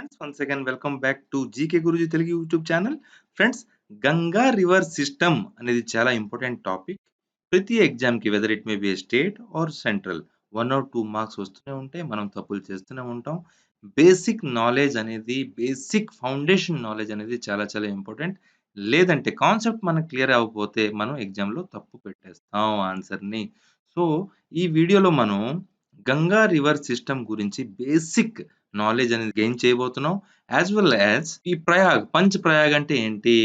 Friends once again welcome back to GK Guruji Telugu YouTube channel friends Ganga river system అనేది చాలా important topic ప్రతి ఎగ్జామ్కి whether it may be state or central one or two marks వస్తూనే ఉంటాయి. మనం తప్పులు చేస్తూనే ఉంటాం. బేసిక్ నాలెడ్జ్ అనేది బేసిక్ ఫౌండేషన్ నాలెడ్జ్ అనేది చాలా చాలా ఇంపార్టెంట్ లేదంటే కాన్సెప్ట్ మనకు క్లియర్ అవ్వకపోతే మనం ఎగ్జామ్లో తప్పు పెట్టేస్తాం ఆన్సర్ని సో ఈ వీడియోలో మనం గంగా రివర్ సిస్టమ్ గురించి బేసిక్ నాలెడ్జ్ అనేది గెయిన్ చేయబోతున్నాం యాజ్ వెల్ యాజ్ ఈ ప్రయాగ్ పంచ్ ప్రయాగ్ అంటే ఏంటి?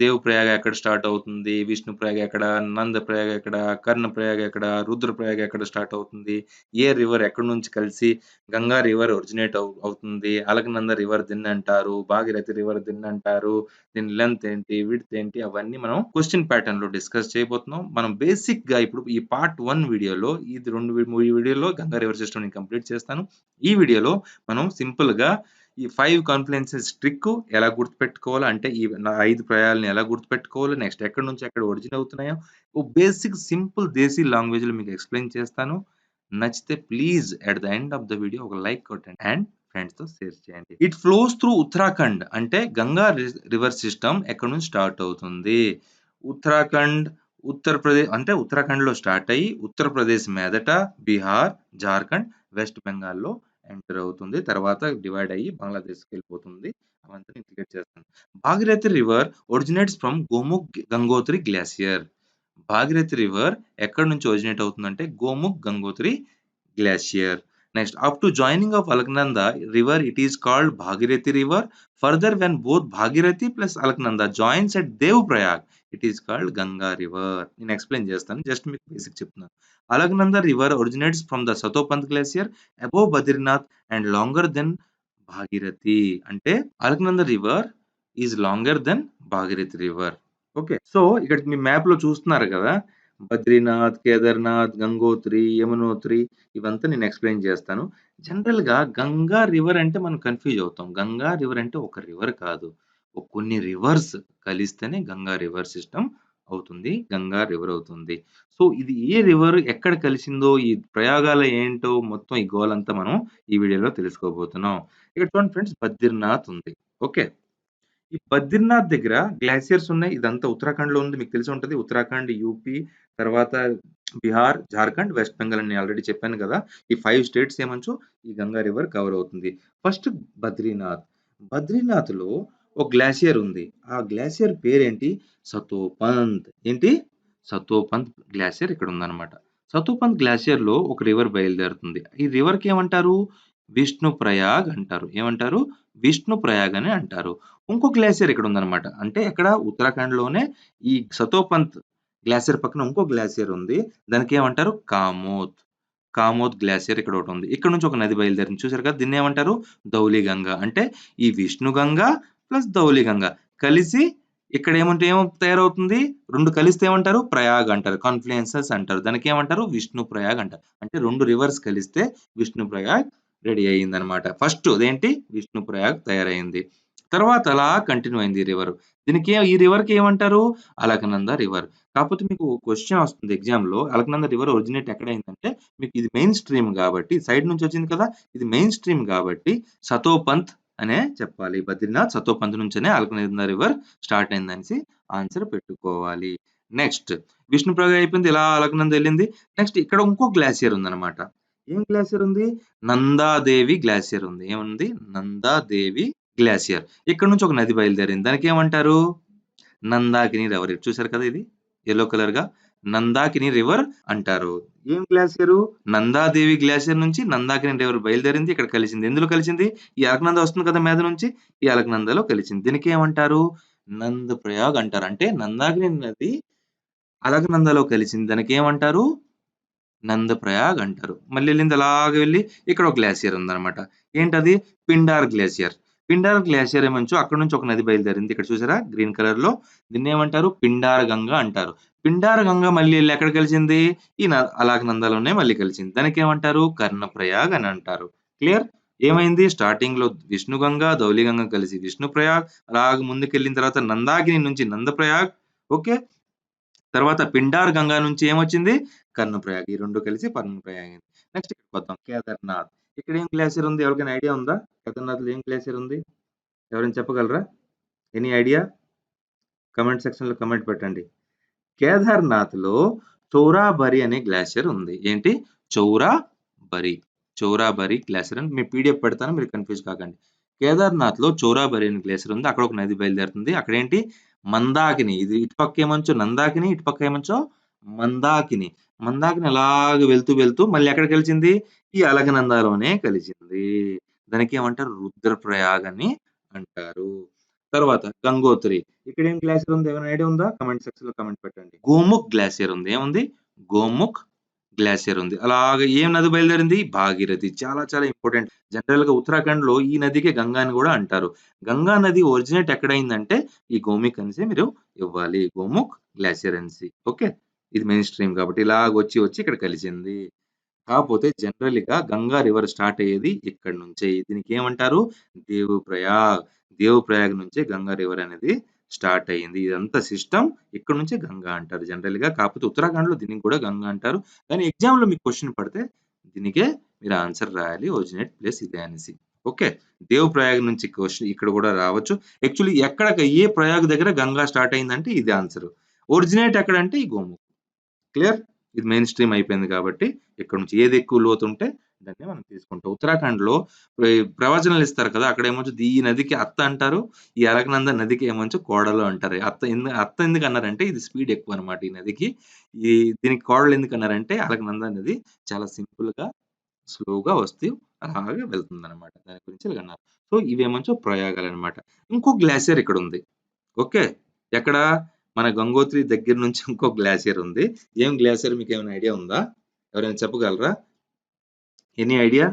దేవ్ ప్రయాగ ఎక్కడ స్టార్ట్ అవుతుంది? విష్ణు ప్రయాగ ఎక్కడ? నంద ప్రయాగ ఎక్కడ? కర్ణ ప్రయాగ ఎక్కడ? రుద్ర ప్రయాగ ఎక్కడ స్టార్ట్ అవుతుంది? ఏ రివర్ ఎక్కడి నుంచి కలిసి గంగా రివర్ ఒరిజినేట్ అవుతుంది? అలకనంద రివర్ దిన్ అంటారు. భాగీరథి రివర్ దిన్ అంటారు. దీని లెంత్ ఏంటి? విడ్త్ ఏంటి? అవన్నీ మనం క్వశ్చన్ ప్యాటర్న్లో డిస్కస్ చేయబోతున్నాం. మనం బేసిక్గా ఇప్పుడు ఈ పార్ట్ వన్ వీడియోలో ఇది రెండు మూడు వీడియోలో గంగా రివర్ సిస్టమ్ కంప్లీట్ చేస్తాను. ఈ వీడియోలో మనం సింపుల్గా ఈ ఫైవ్ కాన్ఫ్లుయెన్సెస్ ట్రిక్ ఎలా గుర్తుపెట్టుకోవాలో? అంటే ఈ నా- ఐదు ప్రయాలను ఎలా గుర్తుపెట్టుకోవాలో? నెక్స్ట్ ఎక్కడి నుంచి ఎక్కడ ఒరిజిన్ అవుతున్నాయో? ఓ బేసిక్ సింపుల్ దేశీ లాంగ్వేజ్లో మీకు ఎక్స్ప్లెయిన్ చేస్తాను. నచ్చితే please at the end of the video ఒక లైక్ కొట్టండి. అండ్ ఫ్రెండ్స్తో షేర్ చేయండి. ఇట్ ఫ్లోస్ త్రూ ఉత్తరాఖండ్ అంటే గంగా రివర్ సిస్టమ్ ఎక్కడ నుంచి స్టార్ట్ అవుతుంది? ఉత్తరాఖండ్ ఉత్తరప్రదేశ్ అంటే ఉత్తరాఖండ్లో స్టార్ట్ అయ్యి ఉత్తరప్రదేశ్ మీదట బీహార్ జార్ఖండ్ వెస్ట్ బెంగాల్లో ఎంటర్ అవుతుంది. తర్వాత డివైడ్ అయ్యి బంగ్లాదేశ్కి వెళ్ళిపోతుంది అవంతా నేను క్లియర్ చేస్తాను. Bhagirathi river originates from Gomukh Gangotri glacier. Bhagirathi river ఎక్కడి నుంచి ఒరిజినేట్ అవుతుందంటే Gomukh Gangotri glacier. Next up to joining of Alaknanda river it is called Bhagirathi river. Further when both Bhagirathi plus Alaknanda joins at Dev Prayag it is called Ganga river నేను explain చేస్తాను. Just మీకు basic చెప్తున్నాను. Alaknanda river originates from the Satopanth glacier above Badrinath and longer then Bhagirathi అంటే Alaknanda river is longer then Bhagirathi river okay so ఇక్కడ మీ మ్యాప్లో చూస్తున్నారు కదా? బద్రీనాథ్ కేదార్నాథ్ గంగోత్రి యమునోత్రి ఇవంతా నేను ఎక్స్ప్లెయిన్ చేస్తాను. జనరల్గా గంగా రివర్ అంటే మనం కన్ఫ్యూజ్ అవుతాం. గంగా రివర్ అంటే ఒక రివర్ కాదు. కొన్ని రివర్స్ కలిస్తేనే గంగా రివర్ సిస్టమ్ అవుతుంది గంగా రివర్ అవుతుంది. సో ఇది ఏ రివర్ ఎక్కడ కలిసిందో ఈ ప్రయోగాలు ఏంటో మొత్తం ఈ గోల్ అంతా మనం ఈ వీడియోలో తెలుసుకోబోతున్నాం. ఇక్కడ చూడండి ఫ్రెండ్స్ బద్రీనాథ్ ఉంది. ఓకే. ఈ బద్రీనాథ్ దగ్గర గ్లాసియర్స్ ఉన్నాయి. ఇదంతా ఉత్తరాఖండ్లో ఉంది. మీకు తెలిసి ఉంటుంది. ఉత్తరాఖండ్ యూపీ తర్వాత బీహార్ జార్ఖండ్ వెస్ట్ బెంగాల్ అని ఆల్రెడీ చెప్పాను కదా. ఈ ఫైవ్ స్టేట్స్ ఏమంచో ఈ గంగా రివర్ కవర్ అవుతుంది. ఫస్ట్ బద్రీనాథ్. బద్రీనాథ్లో ఒక గ్లాసియర్ ఉంది. ఆ గ్లాసియర్ పేరేంటి? సతోపంత్. ఏంటి? సతోపంత్ గ్లాసియర్ ఇక్కడ ఉందన్నమాట సతోపంత్ గ్లాసియర్లో ఒక రివర్ బయలుదేరుతుంది. ఈ రివర్కి ఏమంటారు? విష్ణు ప్రయాగ్ అంటారు. ఏమంటారు? విష్ణు ప్రయాగ్ అని అంటారు. ఇంకో గ్లాసియర్ ఇక్కడ ఉందన్నమాట అంటే ఇక్కడ ఉత్తరాఖండ్లోనే ఈ సతోపంత్ గ్లాసియర్ పక్కన ఇంకో గ్లాసియర్ ఉంది. దానికి ఏమంటారు? కామోత్. కామోత్ గ్లాసియర్ ఇక్కడ ఒకటి ఉంది. ఇక్కడ నుంచి ఒక నది బయలుదేరింది. చూసారు కదా? దీన్ని ఏమంటారు? ధౌలి గంగ అంటే ఈ విష్ణు గంగ ప్లస్ ధౌలి కలిసి ఇక్కడ ఏమంటే ఏం తయారవుతుంది? రెండు కలిస్తే ఏమంటారు? ప్రయాగ్ అంటారు. కాన్ఫ్లుయెన్సెస్ అంటారు. దానికి ఏమంటారు? విష్ణు ప్రయాగ్ అంటారు. అంటే రెండు రివర్స్ కలిస్తే విష్ణు ప్రయాగ్ రెడీ అయ్యింది అనమాట ఫస్ట్ అదేంటి? విష్ణు ప్రయాగ్ తయారైంది తర్వాత అలా కంటిన్యూ అయింది ఈ రివర్. దీనికి ఈ రివర్కి ఏమంటారు? అలకనంద రివర్. కాకపోతే మీకు క్వశ్చన్ వస్తుంది ఎగ్జామ్లో అలకనంద రివర్ ఒరిజినేట్ ఎక్కడైందంటే మీకు ఇది మెయిన్ స్ట్రీమ్ కాబట్టి సైడ్ నుంచి వచ్చింది కదా? ఇది మెయిన్ స్ట్రీమ్ కాబట్టి సతోపంత్ అనే చెప్పాలి. బద్రీనాథ్ సతోపంత్ నుంచే అలకనంద రివర్ స్టార్ట్ అయిందనేసి ఆన్సర్ పెట్టుకోవాలి. నెక్స్ట్ విష్ణుప్రయాగ అయిపోయింది. ఇలా అలకనంద వెళ్ళింది? నెక్స్ట్ ఇక్కడ ఇంకో గ్లాసియర్ ఉందన్నమాట. ఏం గ్లాసియర్ ఉంది? నందాదేవి గ్లాసియర్ ఉంది. ఏముంది? నందాదేవి గ్లాసియర్ ఇక్కడ నుంచి ఒక నది బయలుదేరింది. దానికి ఏమంటారు? నందాకిని రవర్. చూసారు కదా ఇది? ఎల్లో కలర్గా. నందాకిని రివర్ అంటారు. ఏం గ్లాసియర్? నందాదేవి గ్లాసియర్ నుంచి నందాకిని రివర్ బయలుదేరింది ఇక్కడ కలిసింది. ఎందులో కలిసింది? ఈ అలకనంద వస్తుంది కదా మీద నుంచి? ఈ అలకనందలో కలిసింది. దీనికి ఏమంటారు? నంద ప్రయాగ్ అంటారు. అంటే నందాకిని నది అలకనందలో కలిసింది. దానికి ఏమంటారు? నందప్రయాగ్ అంటారు. మళ్ళీ వెళ్ళింది అలాగ వెళ్ళి ఇక్కడ ఒక గ్లాసియర్ ఉందన్నమాట. ఏంటది? పిండార్ గ్లేసియర్. పిండార్ గ్లేసియర్ ఏమంచు అక్కడ నుంచి ఒక నది బయలుదేరింది. ఇక్కడ చూసారా? గ్రీన్ కలర్లో దీన్ని ఏమంటారు? పిండార గంగ అంటారు. పిండార గంగ మళ్ళీ వెళ్ళి ఎక్కడ కలిసింది? ఈ న- నందాలోనే మళ్ళీ కలిసింది. దానికి ఏమంటారు? కర్ణప్రయాగ్ అని అంటారు. క్లియర్? ఏమైంది? స్టార్టింగ్లో విష్ణు గంగ ధౌలి గంగ కలిసి విష్ణు ప్రయాగ్ అలాగ ముందుకెళ్ళిన తర్వాత నందాగిని నుంచి నందప్రయాగ్. ఓకే? తర్వాత పిండార్ గంగా నుంచి ఏమొచ్చింది? కర్ణప్రయాగ్. ఈ రెండు కలిసి పర్ణప్రయాగ్ నెక్స్ట్ ఇక్కడికి వద్దాం కేదార్నాథ్. ఇక్కడ ఏం గ్లాసియర్ ఉంది? ఎవరికైనా ఐడియా ఉందా? కేదార్నాథ్లో ఏం గ్లాసియర్ ఉంది? ఎవరైనా చెప్పగలరా? ఎనీ ఐడియా కమెంట్ సెక్షన్లో కమెంట్ పెట్టండి. కేదార్నాథ్లో చౌరాబరి అనే గ్లాసియర్ ఉంది. ఏంటి? చౌరాబరి. చౌరాబరి గ్లాసియర్ అని మీ పీడిఎఫ్ పెడతాను మీరు కన్ఫ్యూజ్ కాకండి. కేదార్నాథ్లో చౌరాబరి అనే గ్లేసియర్ ఉంది. అక్కడ ఒక నది బయలుదేరుతుంది. అక్కడ ఏంటి? మందాకిని. ఇది ఇటుపక్క ఏమంచో? నందాకిని. ఇటుపక్క ఏమంచో? మందాకిని. మందాకిని అలాగ వెళ్తూ వెళ్తూ మళ్ళీ ఎక్కడ కలిసింది? ఈ అలగనందాలోనే కలిసింది. దానికి ఏమంటారు? రుద్రప్రయాగ్ అని అంటారు. తర్వాత గంగోత్రి. ఇక్కడ ఏం గ్లాసియర్ ఉంది? ఏమైనా ఐడియా ఉందా? కమెంట్ సెక్షన్లో కమెంట్ పెట్టండి. గోముఖ్ గ్లాసియర్ ఉంది. ఏముంది? గోముఖ్ గ్లాసియర్ ఉంది. అలాగే ఏం నది బయలుదేరింది? భాగీరథి. చాలా చాలా ఇంపార్టెంట్ జనరల్గా ఉత్తరాఖండ్లో ఈ నదికి గంగా అని కూడా అంటారు. గంగా నది ఒరిజినేట్ ఎక్కడైందంటే ఈ గోముఖ్ అనిసే మీరు ఇవ్వాలి. గోముఖ్ గ్లాసియర్ అనేసి. ఓకే? ఇది మెయిన్ స్ట్రీమ్ కాబట్టి ఇలాగ వచ్చి వచ్చి ఇక్కడ కలిసింది. కాకపోతే జనరల్గా గంగా రివర్ స్టార్ట్ అయ్యేది ఇక్కడ నుంచే. దీనికి ఏమంటారు? దేవు ప్రయాగ్. దేవు నుంచే గంగా రివర్ అనేది స్టార్ట్ అయ్యింది. ఇదంతా సిస్టమ్ ఇక్కడ నుంచే గంగా అంటారు జనరల్గా. కాకపోతే ఉత్తరాఖండ్లో దీనికి కూడా గంగా అంటారు. కానీ ఎగ్జామ్లో మీకు క్వశ్చన్ పడితే దీనికే మీరు ఆన్సర్ రాయాలి. ఒరిజినేట్ ప్లేస్ ఇదే అనేసి. ఓకే దేవ్ ప్రయాగ్ నుంచి క్వశ్చన్ ఇక్కడ కూడా రావచ్చు. యాక్చువల్లీ ఎక్కడ ఏ ప్రయాగ్ దగ్గర గంగా స్టార్ట్ అయిందంటే ఇది ఆన్సర్ ఒరిజినేట్ ఎక్కడంటే ఈ గోము క్లియర్ ఇది మెయిన్ స్ట్రీమ్ అయిపోయింది కాబట్టి ఇక్కడ నుంచి ఏది ఎక్కువ లోతు ఉంటే దాన్ని మనం తీసుకుంటాం. ఉత్తరాఖండ్లో ప్రవచనాలు ఇస్తారు కదా అక్కడ ఏమొచ్చు? ఈ నదికి అత్త అంటారు ఈ అలకనంద నదికి ఏమొచ్చు? కోడలు అంటారు. అత్త ఎందు అత్త ఎందుకు అన్నారంటే ఇది స్పీడ్ ఎక్కువ అనమాట ఈ నదికి. ఈ దీనికి కోడలు ఎందుకు అన్నారంటే అలకనంద నది చాలా సింపుల్గా స్లోగా వస్తూ అలాగే వెళ్తుంది అనమాట దాని గురించి అన్నారు. సో ఇవేమంచో ప్రయోగాలు అనమాట ఇంకో గ్లాసియర్ ఇక్కడ ఉంది ఓకే? ఎక్కడ? మన గంగోత్రి దగ్గర నుంచి ఇంకో గ్లాసియర్ ఉంది. ఏం గ్లాసియర్ మీకు ఏమైనా ఐడియా ఉందా? ఎవరైనా చెప్పగలరా? Any idea?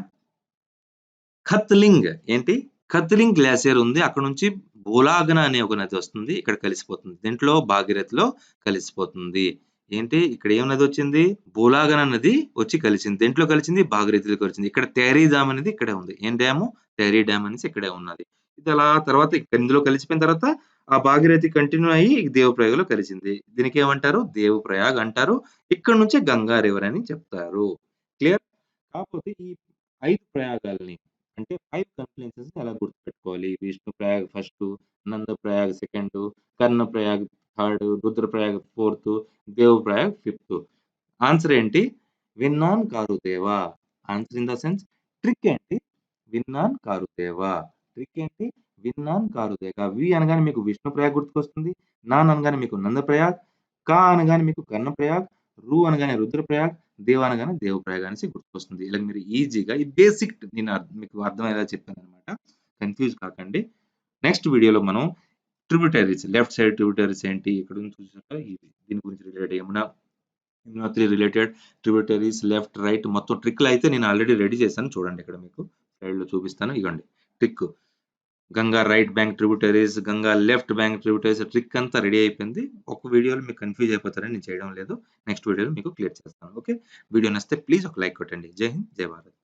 ఖత్లింగ్ ఏంటి? ఖత్లింగ్ గ్లాసియర్ ఉంది. అక్కడ నుంచి బోలాగన అనే ఒక నది వస్తుంది. ఇక్కడ కలిసిపోతుంది. దీంట్లో భాగీరథలో కలిసిపోతుంది. ఏంటి? ఇక్కడ ఏం నది వచ్చింది? బోలాగన నది వచ్చి కలిసింది. దీంట్లో కలిసింది భాగీరథిలో కలిసింది. ఇక్కడ తేరీ డ్యామ్ అనేది ఇక్కడే ఉంది. ఏం డ్యాము? తేరీ డ్యామ్ అనేసి ఇక్కడే ఉన్నది. ఇది అలా తర్వాత ఇక్కడ ఇందులో కలిసిపోయిన తర్వాత ఆ భాగీరథి కంటిన్యూ అయ్యి దేవప్రయాగలో కలిసింది. దీనికి ఏమంటారు? దేవప్రయాగ్ అంటారు. ఇక్కడ నుంచే గంగా రివర్ అని చెప్తారు. క్లియర్ కాకపోతే ఈ ఐదు ప్రయాగాల్ని అంటే ఫైవ్ కన్ఫ్లుయెన్సెస్ ఎలా గుర్తుపెట్టుకోవాలి? Vishnu Prayag first Nanda Prayag second Karna Prayag third Rudra Prayag fourth Deva Prayag fifth answer ఏంటి విన్నాన్ కారుదేవా. Answer in the sense trick ఏంటి? విన్నాన్ కారుదేవా. ట్రిక్ ఏంటి విన్నాన్ కారుదేగా వి అనగానే మీకు విష్ణు ప్రయాగ్ గుర్తుకొస్తుంది నాన్ అనగానే మీకు నంద ప్రయాగ్ కా అనగానే మీకు కర్ణ ప్రయాగ్ రు అనగానే రుద్రప్రయాగ్ దేవ అనగానే దేవప్రయాగ్ అనేసి గుర్తుకొస్తుంది. ఇలా మీరు ఈజీగా ఈ బేసిక్ నేను మీకు అర్థమయ్యేలా చెప్పాను అనమాట కన్ఫ్యూజ్ కాకండి. నెక్స్ట్ వీడియోలో మనం ట్రిబ్యూటరీస్ లెఫ్ట్ సైడ్ ట్రిబ్యూటరీస్ ఏంటి ఇక్కడ నుంచి చూసినట్టు ఇది దీని గురించి రిలేటెడ్ ఏమన్నా Yamuna three related tributaries left right మొత్తం ట్రిక్లు అయితే నేను ఆల్రెడీ రెడీ చేశాను. చూడండి ఇక్కడ మీకు స్లైడ్ చూపిస్తాను. ఇవ్వండి trick Ganga right bank tributaries Ganga left bank tributaries trick అంతా రెడీ అయిపోయింది. ఒక వీడియోలో మీకు కన్ఫ్యూజ్ అయిపోతారని నేను చేయడం లేదు. నెక్స్ట్ వీడియోలో మీకు క్లియర్ చేస్తాను. ఓకే? వీడియో నచ్చితే ప్లీజ్ ఒక లైక్ కొట్టండి. జై హింద్ జై భారత్.